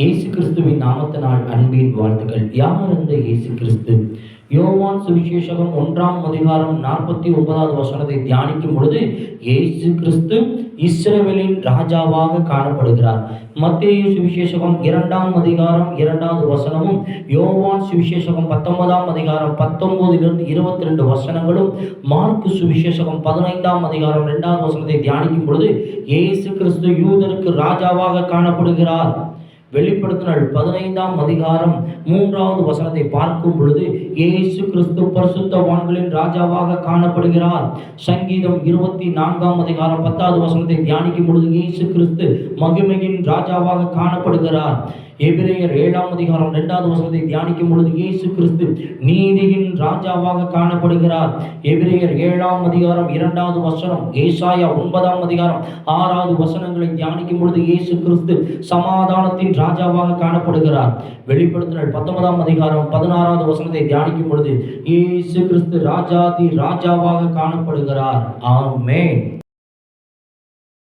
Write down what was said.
இயேசு கிறிஸ்துவின் நாமத்தினால் அன்பின் வாழ்த்துக்கள். யார் இந்த இயேசு கிறிஸ்து யோவான் சுவிசேஷகம் ஒன்றாம் அதிகாரம் நாற்பத்தி ஒன்பதாவது வசனத்தை தியானிக்கும் பொழுது இயேசு கிறிஸ்து இஸ்ரவேலின் ராஜாவாக காணப்படுகிறார். மத்திய சுவிசேஷகம் இரண்டாம் அதிகாரம் இரண்டாவது வசனமும் யோவான் சுவிசேஷகம் பத்தொன்பதாம் அதிகாரம் பத்தொன்பதிலிருந்து இருபத்தி ரெண்டு வசனங்களும் மார்க்கு சுவிசேஷகம் பதினைந்தாம் அதிகாரம் இரண்டாவது வசனத்தை தியானிக்கும் பொழுது இயேசு கிறிஸ்து யூதருக்கு ராஜாவாக காணப்படுகிறார். வெளிப்படுத்தினால் பதினைந்தாம் அதிகாரம் மூன்றாவது வசனத்தை பார்க்கும் பொழுது இயேசு கிறிஸ்து பரிசுத்தவான்களின் ராஜாவாக காணப்படுகிறார். சங்கீதம் இருபத்தி நான்காம் அதிகாரம் பத்தாவது வசனத்தை தியானிக்கும் பொழுது இயேசு கிறிஸ்து மகிமையின் ராஜாவாக காணப்படுகிறார். எபிரேயர் ஏழாம் அதிகாரம் இரண்டாவது வசனத்தை தியானிக்கும் பொழுது இயேசு கிறிஸ்து நீதியின் ராஜாவாக காணப்படுகிறார். எபிரேயர் ஏழாம் அதிகாரம் இரண்டாவது வசனம் ஏசாயா ஒன்பதாம் அதிகாரம் ஆறாவது வசனங்களை தியானிக்கும் பொழுது இயேசு கிறிஸ்து சமாதானத்தின் ராஜாவாக காணப்படுகிறார். வெளிப்படுத்தினர் பத்தொன்பதாம் அதிகாரம் பதினாறாவது வசனத்தை தியானிக்கும் பொழுது இயேசு கிறிஸ்து ராஜாதி ராஜாவாக காணப்படுகிறார். ஆமேன்.